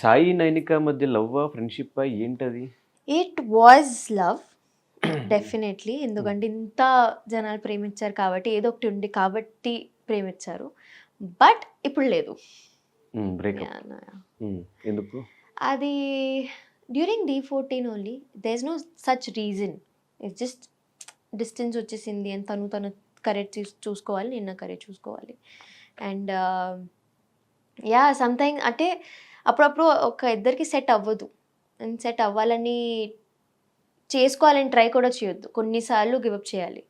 సాయి నైనిక మధ్య love friendship ఏంటది? It was love definitely ఎందుకంటే ఇంత జనాలు ప్రేమించారు కాబట్టి ఏదో ఒకటి ఉంది కాబట్టి ప్రేమించారు. బట్ ఇప్పుడు లేదు. No, yeah. ఎందుకు? అది during the fourteen only there is no such reason it's just distance వచ్చేసింది అని తను తను కరెక్ట్ చూసుకోవాలి నిన్న కరెక్ట్ చూసుకోవాలి. అండ్ యా సంథింగ్ అంటే అప్పుడప్పుడు ఒక ఇద్దరికి సెట్ అవ్వదు. అండ్ సెట్ అవ్వాలని చేసుకోవాలని ట్రై కూడా చేయొద్దు. కొన్నిసార్లు గివప్ చేయాలి.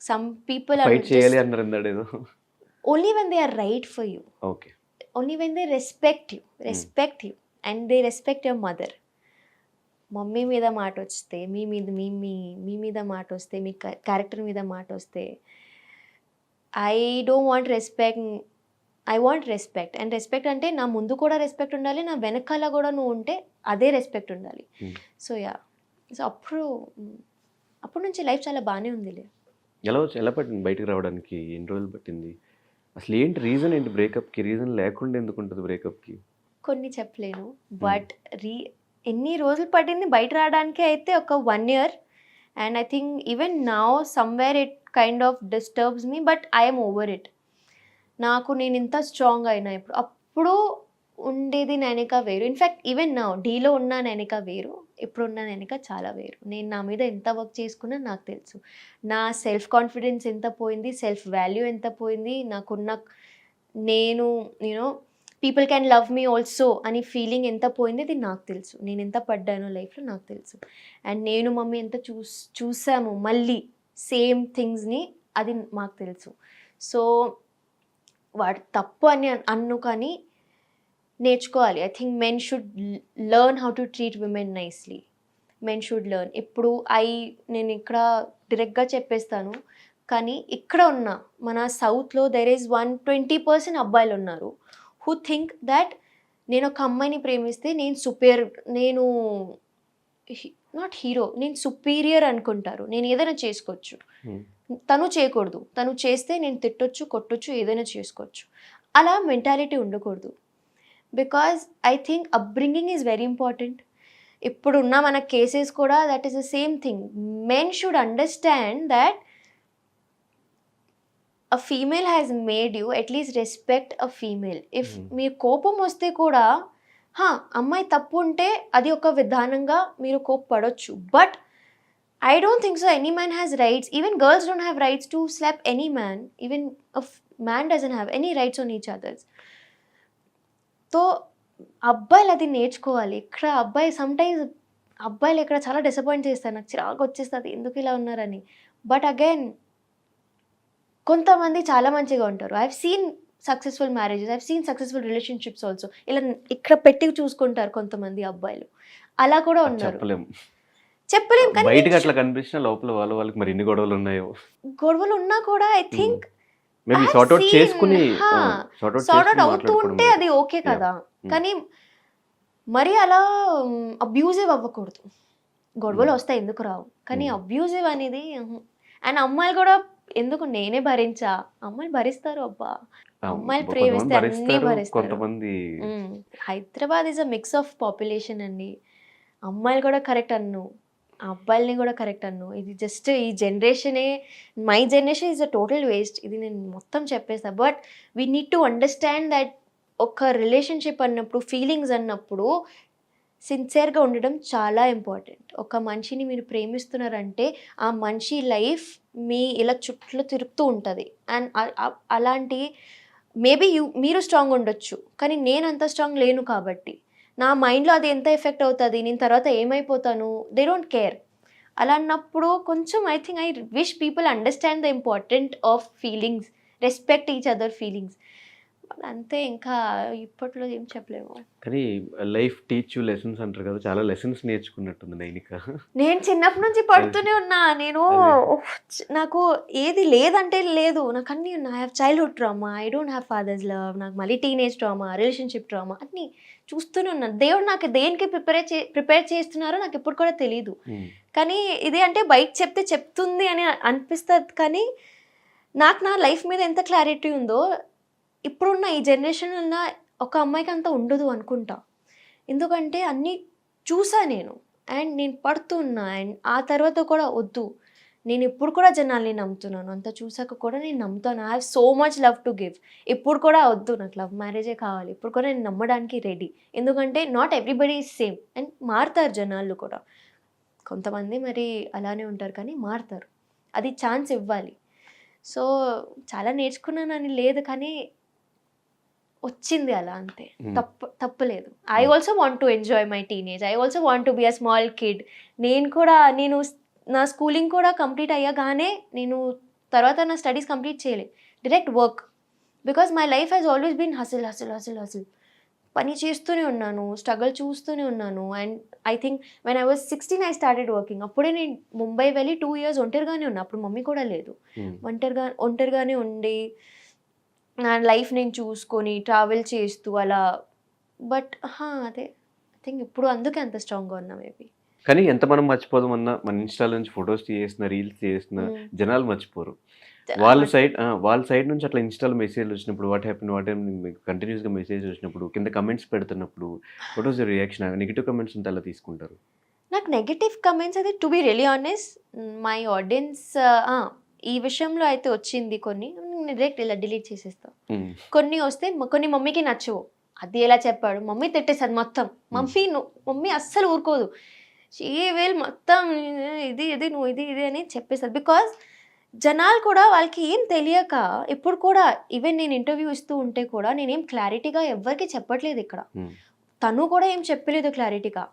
సమ్ పీపుల్ చేయాలి అన్నారు only when they are right for you. Okay. Only when they respect you. Respect you. And they respect your mother. Mummy మీద మాట వస్తే మీ మీద మీ మీ మీ మీద మాట వస్తే మీ క్యారెక్టర్ మీద మాట వస్తే I don't want respect I want respect and respect అంటే నా ముందు కూడా రెస్పెక్ట్ ఉండాలి నా వెనకాల కూడా నువ్వు ఉంటే అదే రెస్పెక్ట్ ఉండాలి. Hmm. సో యా సో అప్పుడు అప్పటి నుంచి లైఫ్ చాలా బాగానే ఉందిలే. ఎలా ఎలా పట్టింది బయటకు రావడానికి? ఎన్ని రోజులు పట్టింది? అసలు ఏంటి రీజన్ ఏంటి బ్రేకప్కి రీజన్ లేకుండా ఎందుకు ఉంటుంది బ్రేకప్కి కొన్ని చెప్పలేను. బట్ రీ ఎన్ని రోజులు పట్టింది బయట రావడానికి అయితే ఒక one year and I think even now somewhere it kind of disturbs me but I'm over it నాకు నేను ఇంత స్ట్రాంగ్ అయినా ఇప్పుడు. అప్పుడు ఉండేది నైనిక వేరు. ఇన్ఫ్యాక్ట్ ఈవెన్ నా డీలో ఉన్న నైనిక వేరు. ఇప్పుడున్న నైనిక చాలా వేరు. నేను నా మీద ఎంత వర్క్ చేసుకున్నా నాకు తెలుసు. నా సెల్ఫ్ కాన్ఫిడెన్స్ ఎంత పోయింది సెల్ఫ్ వాల్యూ ఎంత పోయింది నాకున్న నేను you know people can love me also అని ఫీలింగ్ ఎంత పోయింది అది నాకు తెలుసు. నేను ఎంత పడ్డానో లైఫ్లో నాకు తెలుసు. అండ్ నేను మమ్మీ ఎంత చూస్ చూసాము మళ్ళీ సేమ్ థింగ్స్ని అది మాకు తెలుసు. సో వాడు తప్పు అని అన్ను కానీ నేర్చుకోవాలి. I think men should learn how to treat women nicely men should learn ఇప్పుడు ఐ నేను ఇక్కడ డైరెక్ట్గా చెప్పేస్తాను. కానీ ఇక్కడ ఉన్న మన సౌత్లో there is one twenty percent అబ్బాయిలు ఉన్నారు హూ థింక్ దట్ నేను ఒక అమ్మాయిని ప్రేమిస్తే నేను సుపీరియర్ నేను నాట్ హీరో నేను సుపీరియర్ అనుకుంటారు. నేను ఏదైనా చేసుకోవచ్చు. Hmm. తను చేయకూడదు. తను చేస్తే నేను తిట్టొచ్చు కొట్టొచ్చు ఏదైనా చేసుకోవచ్చు. అలా మెంటాలిటీ ఉండకూడదు. Because I think upbringing is very important ఇప్పుడున్న మన కేసెస్ కూడా that is the same thing men should understand that a female has made you at least respect a female if. మీ కోపం వస్తే కూడా హా అమ్మాయి తప్పు ఉంటే అది ఒక విధానంగా మీరు కోప్పడొచ్చు. But I don't think so any man has rights even girls don't have rights to slap any man even man doesn't have any rights on each others so అబ్బాయిలు అది నేర్చుకోవాలి. ఇక్కడ అబ్బాయి సమ్టైమ్స్ అబ్బాయిలు ఇక్కడ చాలా డిసప్పాయింట్ చేస్తారు. నాకు చిరాకు వచ్చేస్తుంది. ఎందుకు ఇలా ఉన్నారని. బట్ అగైన్ కొంతమంది చాలా మంచిగా ఉంటారు. I seen successful marriages I seen successful relationships also ఇలా ఇక్కడ పెట్టి చూసుకుంటారు కొంతమంది అబ్బాయిలు. అలా కూడా ఉన్నారు. చెప్పలేం కానీ బయటకి అట్లా కనిపించిన లోపల వాళ్ళ వాళ్ళకి మరి ఎన్ని గొడవలు ఉన్నాయో? గొడవలు ఉన్నా కూడా I think maybe sort out చేసుకుని సార్ట్ అవుట్ అవుతూ ఉంటే అది ఓకే కదా. Hmm. కానీ మరి అలా అబ్యూజివ్ అవ్వకూడదు. గొడవలు Hmm. వస్తాయి ఎందుకు రావు? కానీ Hmm. అబ్యూజివ్ అనేది అండ్ అమ్మాయిలు కూడా ఎందుకు నేనే భరించా? అమ్మాయిలు భరిస్తారు అబ్బా. అమ్మాయిలు ప్రేమిస్తే అన్నీ భరిస్తారు. Hyderabad is a mix of population అండి. అమ్మాయిలు కూడా కరెక్ట్ అన్ను. అబ్బాయిల్ని కూడా కరెక్ట్ అన్ను. ఇది జస్ట్ ఈ జనరేషనే my generation is a total waste. ఇది నేను మొత్తం చెప్పేస్తా. But we need to understand that ఒక రిలేషన్షిప్ అన్నప్పుడు ఫీలింగ్స్ అన్నప్పుడు సిన్సియర్గా ఉండడం చాలా ఇంపార్టెంట్. ఒక మనిషిని మీరు ప్రేమిస్తున్నారంటే ఆ మనిషి లైఫ్ మీ ఇలా చుట్టూ తిరుగుతూ ఉంటుంది. అండ్ అలాంటి మేబీ యూ మీరు స్ట్రాంగ్ ఉండొచ్చు. కానీ నేను అంత స్ట్రాంగ్ లేను కాబట్టి. నా మైండ్లో అది ఎంత ఎఫెక్ట్ అవుతుంది? నేను తర్వాత ఏమైపోతాను? దే డోంట్ కేర్ అలా అన్నప్పుడు కొంచెం I think I wish people understand the important of feelings respect each other feelings అంతే ఇంకా ఇప్పట్లో ఏం చెప్పలేము. కానీ లైఫ్ టీచ్ యూ లెసన్స్ అంటారు కదా చాలా లెసన్స్ నేర్చుకున్నట్టుంది నైనిక. నేను చిన్నప్పటి నుంచి పడుతూనే ఉన్నా నేను నాకు ఏది లేదంటే లేదు. నాకు అన్నీ ఉన్నాయి I have childhood drama I don't have father's love నాకు మళ్ళీ టీనేజ్ డ్రామా రిలేషన్షిప్ డ్రామా అన్నీ చూస్తూనే ఉన్నాను దేవుడు నాకు దేనికి ప్రిపేర్ చే ప్రిపేర్ చేస్తున్నారో నాకు ఇప్పుడు కూడా తెలియదు కానీ ఇది అంటే బయట చెప్తే చెప్తుంది అని అనిపిస్తుంది కానీ నాకు నా లైఫ్ మీద ఎంత క్లారిటీ ఉందో ఇప్పుడున్న ఈ జనరేషన్ ఉన్న ఒక అమ్మాయికి అంత ఉండదు అనుకుంటా. ఎందుకంటే అన్నీ చూసా నేను. అండ్ నేను పడుతున్నా. అండ్ ఆ తర్వాత కూడా వద్దు. నేను ఇప్పుడు కూడా జనాల్ని నమ్ముతున్నాను. అంత చూసాక కూడా నేను నమ్ముతాను. I have so much love to give ఇప్పుడు కూడా వద్దు. నాకు లవ్ మ్యారేజే కావాలి. ఇప్పుడు కూడా నేను నమ్మడానికి రెడీ ఎందుకంటే not everybody is same and మారుతారు జనాలు కూడా. కొంతమంది మరి అలానే ఉంటారు కానీ మారుతారు. అది ఛాన్స్ ఇవ్వాలి. సో చాలా నేర్చుకున్నానని లేదు కానీ వచ్చింది అలా అంతే. తప్పు తప్పలేదు. I also want to enjoy my teenage I also want to be a small kid నేను కూడా నేను నా స్కూలింగ్ కూడా కంప్లీట్ అయ్యగానే నేను తర్వాత నా స్టడీస్ కంప్లీట్ చేయలేదు direct work because my life has always been hustle hustle hustle hustle పని చేస్తూనే ఉన్నాను స్ట్రగుల్ చూస్తూనే ఉన్నాను. And I think when I was sixteen I started working అప్పుడే నేను ముంబై వెళ్ళి టూ ఇయర్స్ ఒంటరిగానే ఉన్నా. అప్పుడు మమ్మీ కూడా లేదు. ఒంటరిగా ఒంటరిగానే ఉండి నా లైఫ్ నేను చూసుకొని ట్రావెల్ చేస్తూ అలా. బట్ అదే. ఐ థింక్ ఇప్పుడు అందుకే అంత స్ట్రాంగ్గా ఉన్నా మేబీ. కానీ ఎంత మనం మర్చిపోదామన్నా మన ఇన్స్టాల్ నుంచి ఫొటోస్ చేసిన రీల్స్ చేసిన జనాలు మర్చిపోరు. వాళ్ళ సైడ్ వాళ్ళ సైడ్ నుంచి అట్లా ఇన్స్టాల్ మెసేజ్ వచ్చినప్పుడు వాట్ హ్యాపీన్ వాట్ మీకు కంటిన్యూస్గా మెసేజ్ వచ్చినప్పుడు కింద కమెంట్స్ పెడుతున్నప్పుడు what was reaction negative comments ఉంటే అలా తీసుకుంటారు? నాకు నెగిటివ్ కమెంట్స్ అయితే to be really honest my audience ఈ విషయంలో అయితే వచ్చింది కొన్ని. డైరెక్ట్ ఇలా డిలీట్ చేసేస్తా. ఉమ్. కొన్ని వస్తే కొన్ని మమ్మీకి నచ్చవు. అది ఎలా చెప్పాడు? మమ్మీ తిట్టేస్తుంది మొత్తం. మమ్మీ నువ్వు మమ్మీ అస్సలు ఊరుకోదు. ఏ వేలు మొత్తం ఇది ఇది నువ్వు ఇది ఇది అని చెప్పేస్తారు బికాజ్ జనాలు కూడా వాళ్ళకి ఏం తెలియక ఇప్పుడు కూడా ఈవెన్ నేను ఇంటర్వ్యూ ఇస్తూ ఉంటే కూడా నేనేం క్లారిటీగా ఎవరికి చెప్పట్లేదు ఇక్కడ. ఉమ్. తను కూడా ఏం చెప్పలేదు క్లారిటీగా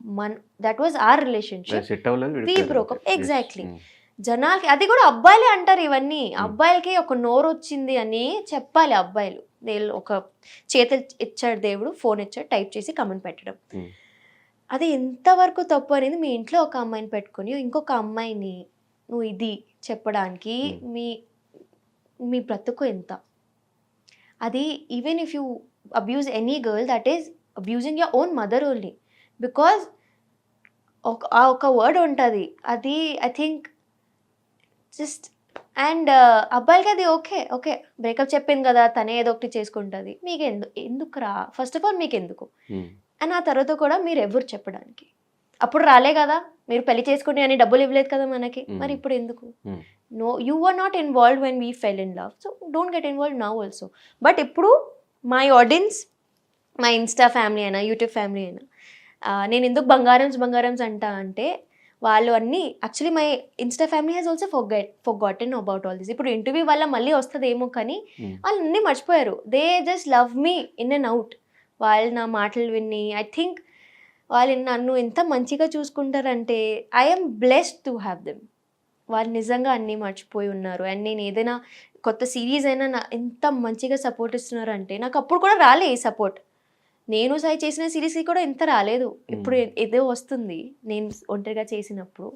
man that was our relationship We జనాలకి అది కూడా అబ్బాయిలే అంటారు ఇవన్నీ. అబ్బాయిలకి ఒక నోరు వచ్చింది అని చెప్పాలి అబ్బాయిలు. వీళ్ళు ఒక చేతులు ఇచ్చాడు దేవుడు ఫోన్ ఇచ్చాడు టైప్ చేసి కమెంట్ పెట్టడం. అది ఎంతవరకు తప్పు అనేది మీ ఇంట్లో ఒక అమ్మాయిని పెట్టుకొని ఇంకొక అమ్మాయిని నువ్వు ఇది చెప్పడానికి. మీ మీ బ్రతుకు ఎంత? అది even if you abuse any girl that is abusing your own mother only because ఒక ఆ ఒక వర్డ్ ఉంటుంది. అది ఐ థింక్ జస్ట్ అండ్ అబ్బాయిలకి అది ఓకే ఓకే. బ్రేకప్ చెప్పింది కదా తనే ఏదో ఒకటి చేసుకుంటుంది. మీకు ఎందు ఎందుకురా? ఫస్ట్ ఆఫ్ ఆల్ మీకు ఎందుకు ఉమ్. అండ్ ఆ తర్వాత కూడా మీరు ఎవరు చెప్పడానికి. అప్పుడు రాలే కదా మీరు పెళ్ళి చేసుకుని అని డబ్బులు ఇవ్వలేదు కదా మనకి. Hmm. మరి ఇప్పుడు ఎందుకు? Hmm. No you are not involve when we fell in love so don't get involve now also but ఇప్పుడు మై ఆడియన్స్ మా ఇన్స్టా ఫ్యామిలీ అయినా యూట్యూబ్ ఫ్యామిలీ అయినా ఆ, నేను ఎందుకు బంగారమ్స్ బంగారమ్స్ అంటా అంటే వాళ్ళు అన్నీ actually my Insta family has also forget forgotten about all this ఇప్పుడు ఇంటర్వ్యూ వల్ల మళ్ళీ వస్తుందేమో కానీ ఉమ్. వాళ్ళు అన్నీ మర్చిపోయారు. They just love me in and out వాళ్ళు నా మాటలు విని ఐ థింక్ వాళ్ళు నన్ను ఎంత మంచిగా చూసుకుంటారంటే I'm blessed to have them వాళ్ళు నిజంగా అన్నీ మర్చిపోయి ఉన్నారు. అండ్ నేను ఏదైనా కొత్త సిరీస్ అయినా నా ఎంత మంచిగా సపోర్ట్ ఇస్తున్నారు అంటే నాకు అప్పుడు కూడా రాలే ఈ సపోర్ట్ నేను సై చేసిన సిరీస్కి కూడా ఇంత రాలేదు. ఇప్పుడు ఏదో వస్తుంది. నేను ఒంటరిగా చేసినప్పుడు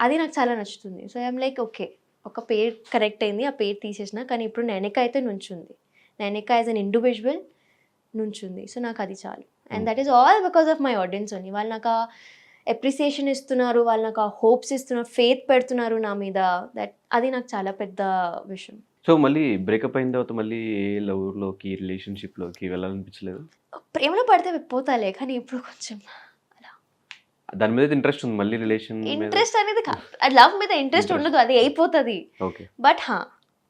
అది నాకు చాలా నచ్చుతుంది. సో ఐఎమ్ లైక్ ఓకే ఒక పేరు కరెక్ట్ అయింది ఆ పేరు తీసేసిన కానీ ఇప్పుడు నెనక అయితే నుంచుంది. నెనక యాజ్ అన్ ఇండివిజువల్ నుంచుంది. సో నాకు అది చాలు. And that is all because of my audience only. వాళ్ళు నాకు అప్రిసియేషన్ ఇస్తున్నారు వాళ్ళు నాకు హోప్స్ ఇస్తున్నారు ఫేత్ పెడుతున్నారు నా మీద. దట్ అది నాకు చాలా పెద్ద విషయం. సో మళ్ళీ బ్రేకప్ అయిన తర్వాత మళ్ళీ లవ్లోకి రిలేషన్షిప్లోకి వెళ్ళాలనిపించలేదు? ప్రేమలో పడితే పోతాలే కానీ ఇప్పుడు కొంచెం దాని మీద ఇంట్రెస్ట్ ఉంది మళ్ళీ రిలేషన్ ఇంట్రెస్ట్ అనేది లవ్ మీద ఇంట్రెస్ట్. ఉండదు అది అయిపోతుంది. ఓకే. బట్ హా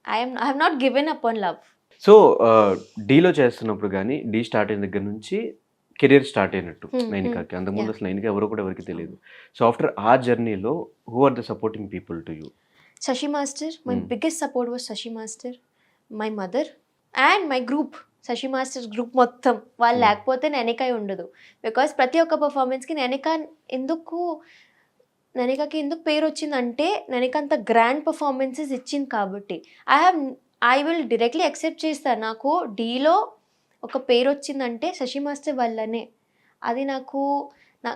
I'm I have not given up on love so డీలో చేస్తున్నప్పుడు కానీ డీ స్టార్ట్ అయిన దగ్గర నుంచి కెరీర్ స్టార్ట్ అయినట్టు Hmm, నైనికాకి. అంతకుముందు. అసలు నైనిక ఎవరో కూడా ఎవరికి తెలియదు. సో ఆఫ్టర్ ఆ జర్నీలో who are the supporting people to you Shashi master my Hmm. Biggest support was Shashi master my mother and my group Shashi masters group మొత్తం. వాళ్ళు Hmm. లేకపోతే నెనికాయ ఉండదు. బికాస్ ప్రతి ఒక్క పర్ఫార్మెన్స్కి నెనిక ఎందుకు నెనికకి ఎందుకు పేరు వచ్చిందంటే నెనిక అంత గ్రాండ్ పర్ఫార్మెన్సెస్ ఇచ్చింది కాబట్టి. I have I will directly accept చేస్తాను నాకు డీలో ఒక పేరు వచ్చిందంటే శశి మాస్టర్ వల్లనే. అది నాకు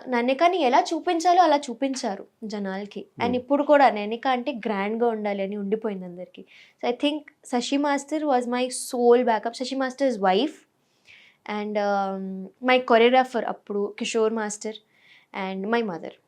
నన్నికని ఎలా చూపించాలో అలా చూపించారు జనాలకి. And Hmm. ఇప్పుడు కూడా నన్నిక అంటే గ్రాండ్గా ఉండాలి అని ఉండిపోయింది అందరికి. So I think Shashi master was my soul backup Shashi masters wife and my choreographer అప్పుడు Kishore master and my mother